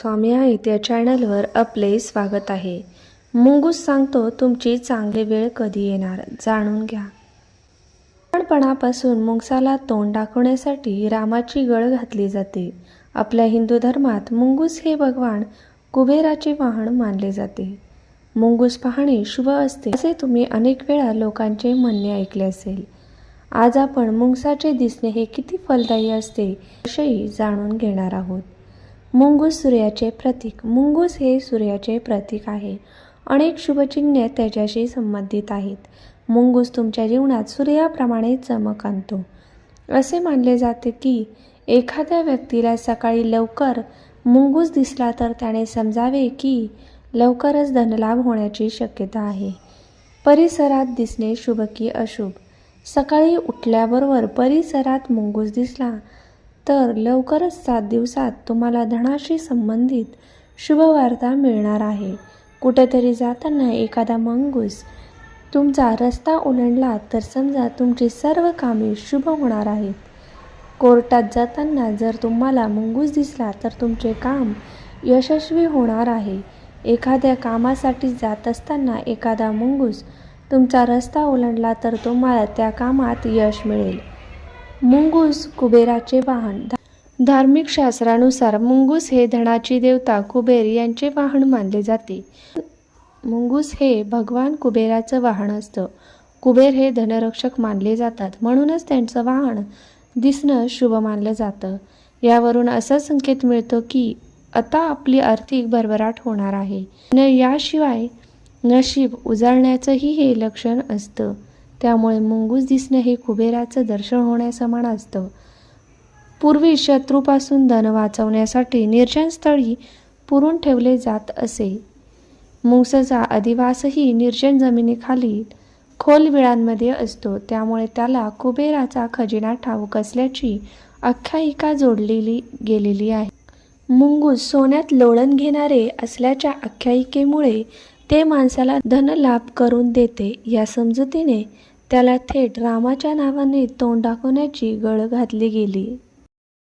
स्वामी आहेत या चॅनलवर आपले स्वागत आहे. मुंगूस सांगतो तुमची चांगली वेळ कधी येणार? जाणून घ्या. लहानपणापासून मुंगसाला तोंड दाखवण्यासाठी रामाची गळ घातली जाते. आपल्या हिंदू धर्मात मुंगूस हे भगवान कुबेराचे वाहन मानले जाते. मुंगूस पाहणे शुभ असते असे तुम्ही अनेक वेळा लोकांचे म्हणणे ऐकले असेल. आज आपण मुंगसाचे दिसणे हे किती फलदायी असते विषयी जाणून घेणार आहोत. मुंगूस सूर्याचे प्रतीक. मुंगूस हे सूर्याचे प्रतीक आहे. अनेक शुभचिन्हे त्याच्याशी संबंधित आहेत. मुंगूस तुमच्या जीवनात सूर्याप्रमाणे चमक आणतो. असे मानले जाते की एखाद्या व्यक्तीला सकाळी लवकर मुंगूस दिसला तर त्याने समजावे की लवकरच धनलाभ होण्याची शक्यता आहे. परिसरात दिसणे शुभ की अशुभ. सकाळी उठल्याबरोबर परिसरात मुंगूस दिसला तर लवकरच सात दिवसात तुम्हाला धनाशी संबंधित शुभवार्ता मिळणार आहे. कुठेतरी जाताना एखादा मंगूस तुमचा रस्ता ओलांडला तर समजा तुमची सर्व कामे शुभ होणार आहेत. कोर्टात जाताना जर तुम्हाला मंगूस दिसला तर तुमचे काम यशस्वी होणार आहे. एखाद्या कामासाठी जात असताना एखादा मंगूस तुमचा रस्ता ओलांडला तर तुम्हाला त्या कामात यश मिळेल. मुंगूस कुबेराचे वाहन. धार्मिक शास्त्रानुसार मुंगूस हे धनाची देवता कुबेर यांचे वाहन मानले जाते. मुंगूस हे भगवान कुबेराचं वाहन असतं. कुबेर हे धनरक्षक मानले जातात. म्हणूनच त्यांचं वाहन दिसणं शुभ मानलं जातं. यावरून असा संकेत मिळतो की आता आपली आर्थिक भरभराट होणार आहे. न याशिवाय नशीब उजाळण्याचंही हे लक्षण असतं. त्यामुळे मुंगूस दिसणं हे कुबेराचं दर्शन होण्यासमान असतं. पूर्वी शत्रूपासून धन वाचवण्यासाठी निर्जन स्थळी पुरून ठेवले जात असे. मुंगसाचा अधिवासही निर्जन जमिनीखाली खोल विळांमध्ये असतो. त्यामुळे त्याला कुबेराचा खजिना ठाऊक असल्याची आख्यायिका जोडलेली गेलेली आहे. मुंगूस सोन्यात लोळण घेणारे असल्याच्या आख्यायिकेमुळे ते माणसाला धनलाभ करून देते या समजुतीने त्याला थेट रामाच्या नावाने तोंड दाखवण्याची गळ घातली गेली.